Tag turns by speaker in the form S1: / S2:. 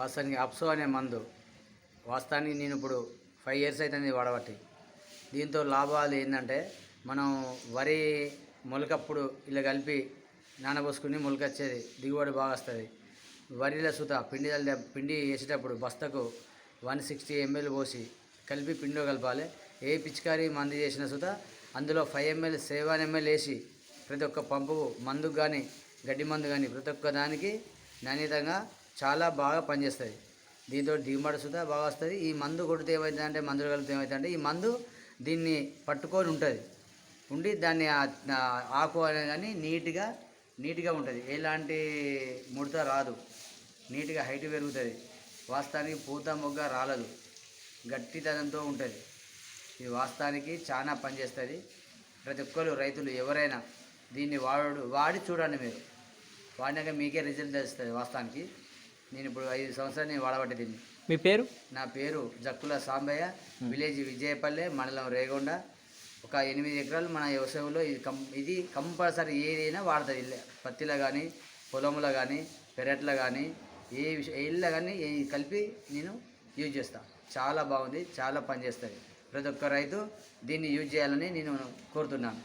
S1: వాస్తవానికి అప్సో అనే మందు వాస్తవానికి నేను ఇప్పుడు ఫైవ్ ఇయర్స్ అయితే వాడబట్టి. దీంతో లాభాలు ఏంటంటే మనం వరి మొలకప్పుడు ఇలా కలిపి నానబోసుకుని మొలకొచ్చేది దిగుబడి బాగా వస్తుంది. వరిలో సుత పిండి చల్లే పిండి వేసేటప్పుడు బస్తకు వన్ సిక్స్టీ ఎంఎల్ పోసి కలిపి పిండిలో కలపాలి. ఏ పిచికారి మందు చేసిన సుత అందులో ఫైవ్ ఎంఎల్ సెవెన్ ఎంఎల్ వేసి ప్రతి ఒక్క పంపు మందుకు కానీ గడ్డి మందు కానీ ప్రతి ఒక్క దానికి నాణ్యతంగా చాలా బాగా పనిచేస్తుంది దీంతో దిగుబడి సుధా బాగా వస్తుంది. ఈ మందు కొడితే ఏమవుతుంది అంటే మందులు కలిపితే ఏమవుతుంది అంటే ఈ మందు దీన్ని పట్టుకొని ఉంటుంది. ఉండి దాన్ని ఆకు అనేది కానీ నీట్గా నీట్గా ఉంటుంది. ఎలాంటి ముడత రాదు. నీట్గా హైట్ పెరుగుతుంది. వాస్తవానికి పూత మొగ్గ రాలదు. గట్టితనంతో ఉంటుంది. ఇది వాస్తవానికి చాలా పనిచేస్తుంది. ప్రతి ఒక్కరు రైతులు ఎవరైనా దీన్ని వాడు వాడి చూడండి మీరు. వాడినాక మీకే రిజల్ట్ తెలుస్తుంది వాస్తవానికి. నేను ఇప్పుడు ఐదు సంవత్సరాలు నేను వాడబట్టి దీన్ని
S2: మీ పేరు?
S1: నా పేరు జక్కుల సాంబయ్య విలేజ్ విజయపల్లె మండలం రేగొండ. ఒక ఎనిమిది ఎకరాలు మన వ్యవసాయంలో ఇది కం ఇది కంపల్సరీ ఏదైనా వాడుతుంది ఇల్లే. పత్తిలో కానీ పొలంలో కానీ పెరట్లో కానీ ఏ విషయం ఇళ్ళ కానీ కలిపి నేను యూజ్ చేస్తాను చాలా బాగుంది చాలా పనిచేస్తుంది. ప్రతి ఒక్క రైతు దీన్ని యూజ్ చేయాలని నేను కోరుతున్నాను.